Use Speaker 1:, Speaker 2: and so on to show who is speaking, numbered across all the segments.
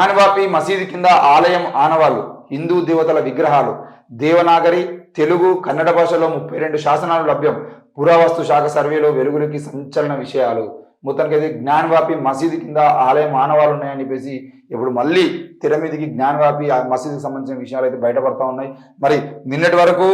Speaker 1: జ్ఞానవాపి మసీదు కింద ఆలయం ఆనవాళ్ళు హిందూ దేవతల విగ్రహాలు. దేవనాగరి తెలుగు కన్నడ భాషలో ముప్పై రెండు శాసనాలు లభ్యం. పురావస్తు శాఖ సర్వేలో వెలుగులకి సంచలన విషయాలు. మొత్తానికి అయితే జ్ఞానవాపి మసీదు కింద ఆలయం ఆనవాళ్ళు ఉన్నాయని చెప్పేసి ఇప్పుడు మళ్ళీ తెర మీదకి జ్ఞానవాపి ఆ మసీదుకి సంబంధించిన విషయాలు అయితే బయటపడతా ఉన్నాయి. మరి నిన్నటి వరకు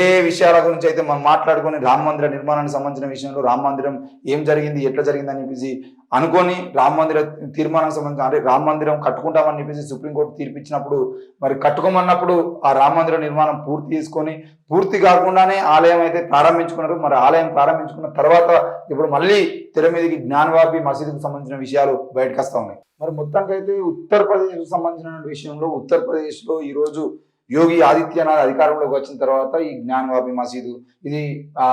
Speaker 1: ఏ విషయాల గురించి అయితే మనం మాట్లాడుకొని రామ మందిర నిర్మాణానికి సంబంధించిన విషయంలో రామ మందిరం ఏం జరిగింది ఎట్లా జరిగింది అని చెప్పేసి అనుకొని రామ మందిర తీర్మానానికి సంబంధించిన అంటే రామ మందిరం కట్టుకుంటామని చెప్పేసి సుప్రీంకోర్టు తీర్పిచ్చినప్పుడు మరి కట్టుకోమన్నప్పుడు ఆ రామ మందిర నిర్మాణం పూర్తి చేసుకొని పూర్తి కాకుండానే ఆలయం అయితే ప్రారంభించుకున్నారు. మరి ఆలయం ప్రారంభించుకున్న తర్వాత ఇప్పుడు మళ్ళీ తెర మీదకి జ్ఞానవాపి మసీదుకు సంబంధించిన విషయాలు బయటకు వస్తూ ఉన్నాయి. మరి మొత్తానికి అయితే ఉత్తరప్రదేశ్ సంబంధించిన విషయంలో ఉత్తరప్రదేశ్లో ఈరోజు యోగి ఆదిత్యనాథ్ అధికారంలోకి వచ్చిన తర్వాత ఈ జ్ఞానవాపి మసీదు ఇది ఆ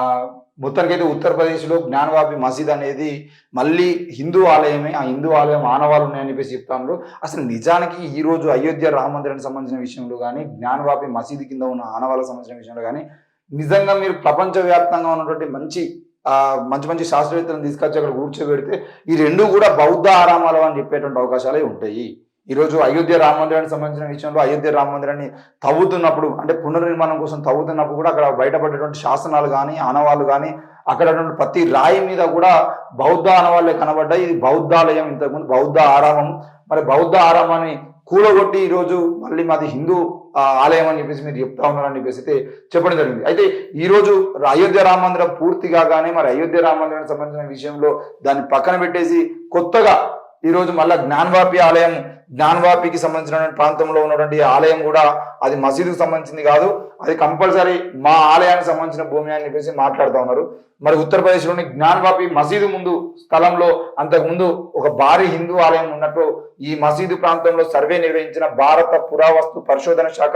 Speaker 1: మొత్తానికైతే ఉత్తరప్రదేశ్లో జ్ఞానవాపి మసీద్ అనేది మళ్ళీ హిందూ ఆలయమే ఆ హిందూ ఆలయం ఆనవాళ్ళు ఉన్నాయని చెప్పేసి చెప్తాను అసలు నిజానికి ఈరోజు అయోధ్య రామ మందిరానికి సంబంధించిన విషయంలో కానీ జ్ఞానవాపి మసీదు కింద ఉన్న ఆనవాళ్ళకు సంబంధించిన విషయంలో కానీ నిజంగా మీరు ప్రపంచవ్యాప్తంగా ఉన్నటువంటి మంచి మంచి మంచి శాస్త్రవేత్తలను తీసుకొచ్చి అక్కడ కూర్చోబెడితే ఈ రెండు కూడా బౌద్ధ ఆరామాలు అని చెప్పేటువంటి అవకాశాలే ఉంటాయి. ఈ రోజు అయోధ్య రామ మందిరానికి సంబంధించిన విషయంలో అయోధ్య రామ మందిరాన్ని తవ్వుతున్నప్పుడు అంటే పునర్నిర్మాణం కోసం తవ్వుతున్నప్పుడు కూడా అక్కడ బయటపడేటువంటి శాసనాలు కానీ ఆనవాళ్ళు కానీ అక్కడ ప్రతి రాయి మీద కూడా బౌద్ధ ఆనవాళ్ళే కనబడ్డాయి. ఇది బౌద్ధాలయం ఇంతకుముందు. బౌద్ధ ఆరామం. మరి బౌద్ధ ఆరామాన్ని కూలగొట్టి ఈరోజు మళ్ళీ మాది హిందూ ఆలయం అని చెప్పేసి మీరు చెప్తా ఉన్నారని చెప్పేసి అయితే చెప్పడం జరిగింది. అయితే ఈ రోజు అయోధ్య రామ మందిరం పూర్తి కాగానే మరి అయోధ్య రామ మందిరానికి సంబంధించిన విషయంలో దాన్ని పక్కన పెట్టేసి కొత్తగా ఈ రోజు మళ్ళా జ్ఞానవాపి ఆలయం జ్ఞానవాపికి సంబంధించిన ప్రాంతంలో ఉన్నటువంటి ఆలయం కూడా అది మసీదుకు సంబంధించింది కాదు. అది కంపల్సరీ మా ఆలయానికి సంబంధించిన భూమి అని చెప్పేసి మాట్లాడుతూ ఉన్నారు. మరి ఉత్తరప్రదేశ్లోని జ్ఞానవాపి మసీదు ముందు స్థలంలో అంతకుముందు ఒక భారీ హిందూ ఆలయం ఉన్నట్టు ఈ మసీదు ప్రాంతంలో సర్వే నిర్వహించిన భారత పురావస్తు పరిశోధన శాఖ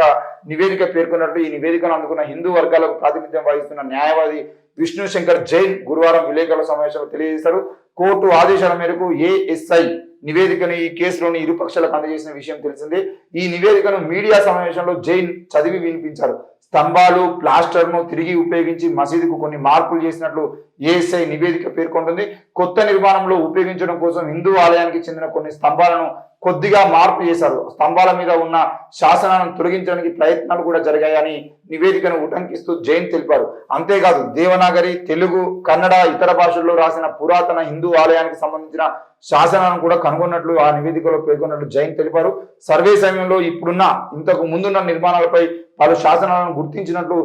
Speaker 1: నివేదిక పేర్కొన్నట్టు ఈ నివేదికను అందుకున్న హిందూ వర్గాలకు ప్రాతినిధ్యం వహిస్తున్న న్యాయవాది విష్ణు శంకర్ జైన్ గురువారం విలేకరుల సమావేశంలో తెలియజేశారు. కోర్టు ఆదేశాల మేరకు ఏఎస్ఐ నివేదికను ఈ కేసులోని ఇరు పక్షాలకు అందజేసిన విషయం తెలిసిందే. ఈ నివేదికను మీడియా సమావేశంలో జైన్ చదివి వినిపించారు. స్తంభాలు ప్లాస్టర్ను తిరిగి ఉపయోగించి మసీదుకు కొన్ని మార్పులు చేసినట్లు ఏఎస్ఐ నివేదిక పేర్కొంటుంది. కొత్త నిర్మాణంలో ఉపయోగించడం కోసం హిందూ ఆలయానికి చెందిన కొన్ని స్తంభాలను కొద్దిగా మార్పు చేశారు. స్తంభాల మీద ఉన్న శాసనాలను తొలగించడానికి ప్రయత్నాలు కూడా జరిగాయని నివేదికను ఉటంకిస్తూ జైన్ తెలిపారు. అంతేకాదు దేవనాగరి తెలుగు కన్నడ ఇతర భాషల్లో రాసిన పురాతన హిందూ ఆలయానికి సంబంధించిన శాసనాలను కూడా కనుగొన్నట్లు ఆ నివేదికలో పేర్కొన్నట్లు జైన్ తెలిపారు. సర్వే సమయంలో ఇప్పుడున్న ఇంతకు ముందున్న నిర్మాణాలపై పలు శాసనాలను గుర్తించినట్లు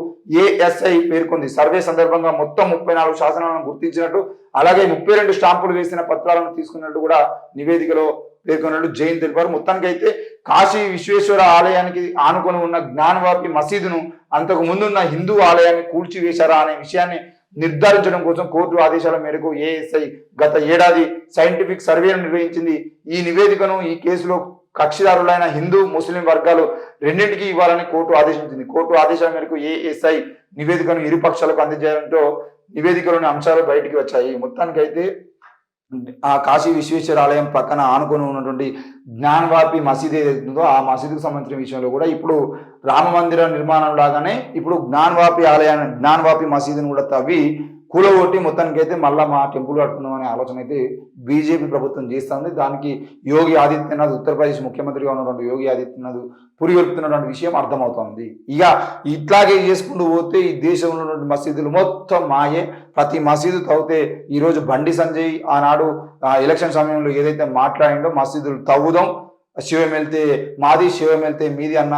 Speaker 1: ఏఎస్ఐ పేర్కొంది. సర్వే సందర్భంగా మొత్తం ముప్పై నాలుగు శాసనాలను గుర్తించినట్టు అలాగే ముప్పై రెండు స్టాంపులు వేసిన పత్రాలను తీసుకున్నట్టు కూడా నివేదికలో పేర్కొన్నట్టు జైన్ తెలిపారు మొత్తానికి అయితే కాశీ విశ్వేశ్వర ఆలయానికి ఆనుకొని ఉన్న జ్ఞానవాపి మసీదును అంతకు ముందున్న హిందూ ఆలయాన్ని కూల్చివేశారా అనే విషయాన్ని నిర్ధారించడం కోసం కోర్టు ఆదేశాల మేరకు ఏఎస్ఐ గత ఏడాది సైంటిఫిక్ సర్వేను నిర్వహించింది. ఈ నివేదికను ఈ కేసులో కక్షిదారులైన హిందూ ముస్లిం వర్గాలు రెండింటికి ఇవ్వాలని కోర్టు ఆదేశించింది. కోర్టు ఆదేశాల మేరకు ఏఎస్ఐ నివేదికను ఇరు పక్షాలకు అందజేయడంతో నివేదికలోని అంశాలు బయటికి వచ్చాయి. మొత్తానికైతే ఆ కాశీ విశ్వేశ్వర ఆలయం పక్కన ఆనుకొని ఉన్నటువంటి జ్ఞానవాపి మసీద్ ఏదైతుందో ఆ మసీదుకు సంబంధించిన విషయంలో కూడా ఇప్పుడు రామ మందిర నిర్మాణం లాగానే ఇప్పుడు జ్ఞానవాపి ఆలయాన్ని జ్ఞానవాపి మసీదుని కూడా తవ్వి కూలగొట్టి మొత్తానికి అయితే మళ్ళా మా టెంపుల్ కట్టుకుందాం అనే ఆలోచన అయితే బీజేపీ ప్రభుత్వం చేస్తుంది. దానికి యోగి ఆదిత్యనాథ్ ఉత్తరప్రదేశ్ ముఖ్యమంత్రిగా ఉన్నటువంటి యోగి ఆదిత్యనాథ్ పురిగొల్పుతున్నటువంటి విషయం అర్థమవుతోంది. ఇక ఇట్లాగే చేసుకుంటూ పోతే ఈ దేశంలో ఉన్నటువంటి మసీదులు మొత్తం మాయే. ప్రతి మసీదు తవ్వితే ఈరోజు బండి సంజయ్ ఆనాడు ఎలక్షన్ సమయంలో ఏదైతే మాట్లాడిండో మసీదులు తవ్వుదాం. శివం వెళ్తే మాది శివం వెళ్తే మీది అన్న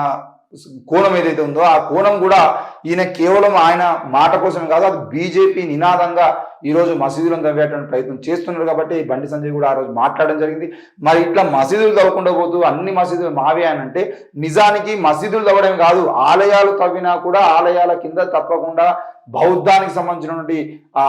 Speaker 1: కోణం ఏదైతే ఉందో ఆ కోణం కూడా ఈయన కేవలం ఆయన మాట కోసమే కాదు అది బీజేపీ నినాదంగా ఈ రోజు మసీదులను తవ్వేటువంటి ప్రయత్నం చేస్తున్నారు కాబట్టి బండి సంజయ్ కూడా ఆ రోజు మాట్లాడడం జరిగింది. మరి ఇట్లా మసీదులు తవ్వకుండా పోతూ అన్ని మసీదులు మావే అని అంటే నిజానికి మసీదులు తవ్వడం కాదు ఆలయాలు తవ్వినా కూడా ఆలయాల కింద తప్పకుండా బౌద్ధానికి సంబంధించినటువంటి ఆ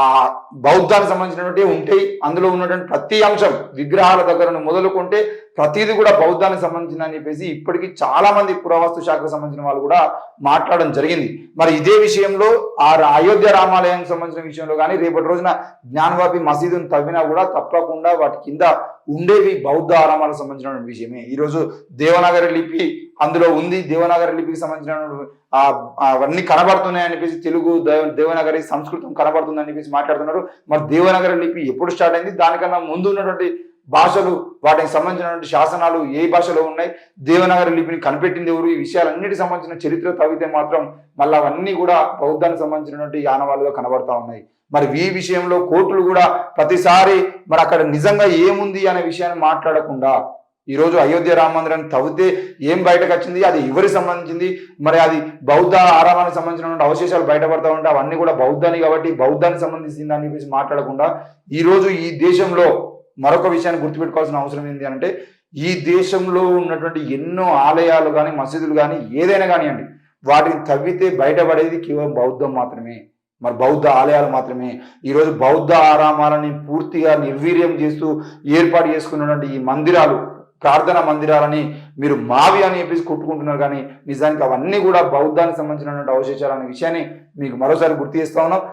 Speaker 1: బౌద్ధానికి సంబంధించినటువంటి ఉంటాయి అందులో ఉన్నటువంటి ప్రతి అంశం విగ్రహాల దగ్గర మొదలుకుంటే ప్రతిది కూడా బౌద్ధానికి సంబంధించిన అని చెప్పేసి ఇప్పటికీ చాలా మంది పురావస్తు శాఖకు సంబంధించిన వాళ్ళు కూడా మాట్లాడడం జరిగింది. మరి ఇదే విషయంలో ఆ అయోధ్య రామాలయానికి సంబంధించిన విషయంలో కానీ రేపటి రోజున జ్ఞానవాపి మసీదును తవ్వినా కూడా తప్పకుండా వాటి కింద ఉండేవి బౌద్ధ ఆరామాలకు సంబంధించిన విషయమే. ఈరోజు దేవనగర లిపి అందులో ఉంది. దేవనగర లిపికి సంబంధించిన అవన్నీ కనబడుతున్నాయి అనిపించి తెలుగు దేవనగరి సంస్కృతం కనబడుతుంది అనిపించి మాట్లాడుతున్నారు. మరి దేవనగర లిపి ఎప్పుడు స్టార్ట్ అయింది? దానికన్నా ముందు ఉన్నటువంటి భాషలు వాటికి సంబంధించినటువంటి శాసనాలు ఏ భాషలో ఉన్నాయి దేవనగర లిపిని కనిపెట్టింది ఎవరు ఈ విషయాలన్నిటికి సంబంధించిన చరిత్ర తవ్వితే మాత్రం మళ్ళీ అవన్నీ కూడా బౌద్ధానికి సంబంధించినటువంటి ఆనవాళ్ళుగా కనబడతా ఉన్నాయి. మరి ఈ విషయంలో కోర్టులు కూడా ప్రతిసారి మరి అక్కడ నిజంగా ఏముంది అనే విషయాన్ని మాట్లాడకుండా ఈరోజు అయోధ్య రామ మందిరాన్ని తవ్వితే ఏం బయటకు వచ్చింది అది ఎవరికి సంబంధించింది మరి అది బౌద్ధ ఆరామానికి సంబంధించినటువంటి అవశేషాలు బయటపడతా ఉంటే అవన్నీ కూడా బౌద్ధాన్ని కాబట్టి బౌద్ధానికి సంబంధించింది అని చెప్పేసి మాట్లాడకుండా ఈరోజు ఈ దేశంలో మరొక విషయాన్ని గుర్తుపెట్టుకోవాల్సిన అవసరం ఏంటి అంటే ఈ దేశంలో ఉన్నటువంటి ఎన్నో ఆలయాలు కానీ మసీదులు కానీ ఏదైనా కానివ్వండి వాటిని తవ్వితే బయటపడేది కేవలం బౌద్ధం మాత్రమే. మరి బౌద్ధ ఆలయాలు మాత్రమే. ఈరోజు బౌద్ధ ఆరామాలని పూర్తిగా నిర్వీర్యం చేస్తూ ఏర్పాటు చేసుకున్నటువంటి ఈ మందిరాలు ప్రార్థన మందిరాలని మీరు మావి అని చెప్పేసి కొట్టుకుంటున్నారు కానీ నిజానికి అవన్నీ కూడా బౌద్ధానికి సంబంధించినటువంటి అవశేషాలు అనే విషయాన్ని మీకు మరోసారి గుర్తు చేస్తా ఉన్నాం.